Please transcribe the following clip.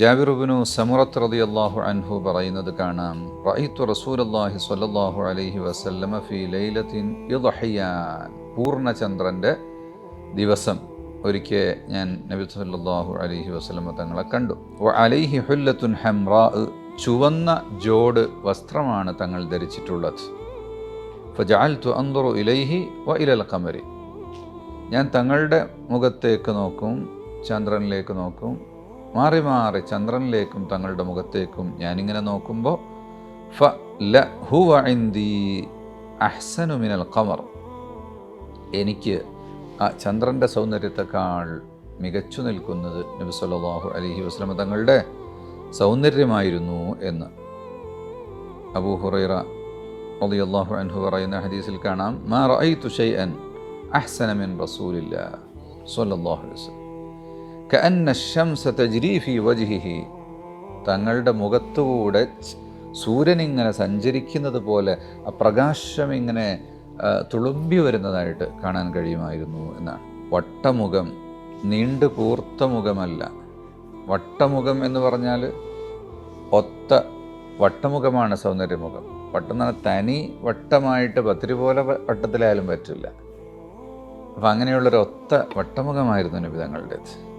ജാബിറുബിനു സമുറത്ത് റതി അള്ളാഹു അൻഹു പറയുന്നത് കാണാം. റഅയ്തു റസൂലല്ലാഹി സ്വല്ലല്ലാഹു അലൈഹി വസല്ലമ ഫീ ലൈലത്തിൻ യുദ്ഹിയാൻ. പൂർണചന്ദ്രന്റെ ദിവസം ഒരിക്കൽ ഞാൻ നബി സല്ലല്ലാഹു അലൈഹി വസല്ലമ തങ്ങളെ കണ്ടു. അലൈഹി ഹുല്ലത്തുൻ ഹംറാ ചുവന്ന ജോഡ് വസ്ത്രമാണ് തങ്ങൾ ധരിച്ചിട്ടുള്ളത്. ഫജഅൽതു അന്തുറു ഇലൈഹി വ ഇലൽ കമരി ഞാൻ തങ്ങളുടെ മുഖത്തേക്ക് നോക്കും ചന്ദ്രനിലേക്ക് നോക്കും മാറി മാറി ചന്ദ്രനിലേക്കും തങ്ങളുടെ മുഖത്തേക്കും ഞാനിങ്ങനെ നോക്കുമ്പോൾ ഫ ല ഹുവ ഇന്ദി അഹ്സനു മിനൽ ഖമർ. എനിക്ക് ആ ചന്ദ്രന്റെ സൗന്ദര്യത്തെക്കാൾ മികച്ചു നിൽക്കുന്നത് നബി സല്ലല്ലാഹു അലൈഹി വസ്ലമ തങ്ങളുടെ സൗന്ദര്യമായിരുന്നു എന്ന്. അബൂ ഹുറൈറ റളിയല്ലാഹു അൻഹു പറയുന്ന ഹദീസിൽ കാണാം മാ റഅയ്തു ഷൈഅൻ അഹ്സന മിൻ റസൂലില്ലാ സ്വല്ലല്ലാഹു അലൈഹി വസല്ലം. തങ്ങളുടെ മുഖത്തുകൂടെ സൂര്യൻ ഇങ്ങനെ സഞ്ചരിക്കുന്നത് പോലെ ആ പ്രകാശം ഇങ്ങനെ തുളുമ്പി വരുന്നതായിട്ട് കാണാൻ കഴിയുമായിരുന്നു എന്നാണ്. വട്ടമുഖം നീണ്ടു കൂർത്ത മുഖമല്ല. വട്ടമുഖം എന്ന് പറഞ്ഞാൽ ഒത്ത വട്ടമുഖമാണ് സൗന്ദര്യമുഖം. വട്ടം എന്ന് പറഞ്ഞാൽ തനി വട്ടമായിട്ട് പത്തിരി പോലെ വട്ടത്തിലായാലും പറ്റില്ല. അപ്പം അങ്ങനെയുള്ളൊരു ഒത്ത വട്ടമുഖമായിരുന്നു നിബിതങ്ങളുടേത്